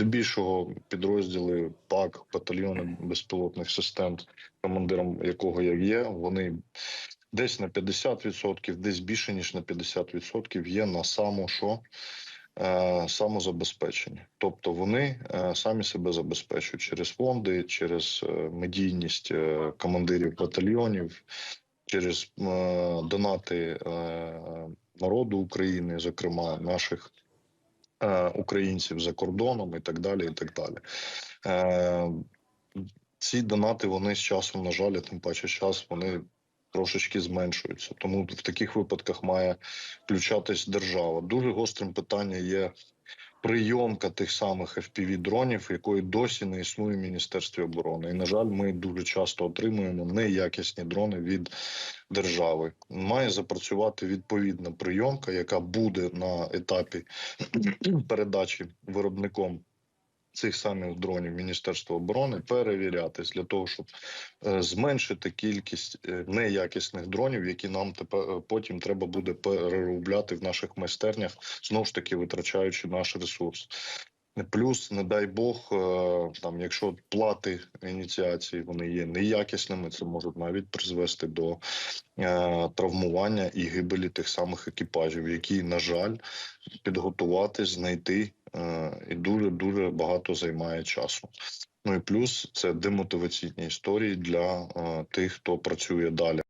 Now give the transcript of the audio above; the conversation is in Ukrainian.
здебільшого підрозділи ПАК, батальйони безпілотних систем, командиром якого я є, вони десь на 50%, десь більше ніж на 50% є на само що. е, Самозабезпечення, тобто вони е, самі себе забезпечують через фонди, через е, медійність командирів батальйонів, через донати народу України, зокрема наших українців за кордоном і так далі. І так далі. Е, ці донати вони з часом, на жаль, тим паче час вони трошечки зменшуються. Тому в таких випадках має включатись держава. Дуже гострим питання є. Прийомка тих самих fpv дронів, якої досі не існує в міністерстві оборони, і на жаль, ми дуже часто отримуємо неякісні дрони від держави. Має запрацювати відповідна прийомка, яка буде на етапі передачі виробником цих самих дронів Міністерства оборони перевірятись для того, щоб е, зменшити кількість е, неякісних дронів, які нам тепер е, потім треба буде переробляти в наших майстернях, знову ж таки витрачаючи наш ресурс. Плюс, не дай Бог, там, якщо плати ініціації вони є неякісними, це може навіть призвести до травмування і гибелі тих самих екіпажів, які, на жаль, підготувати, знайти і дуже дуже багато займає часу. Ну і плюс це демотиваційні історії для е, тих, хто працює далі.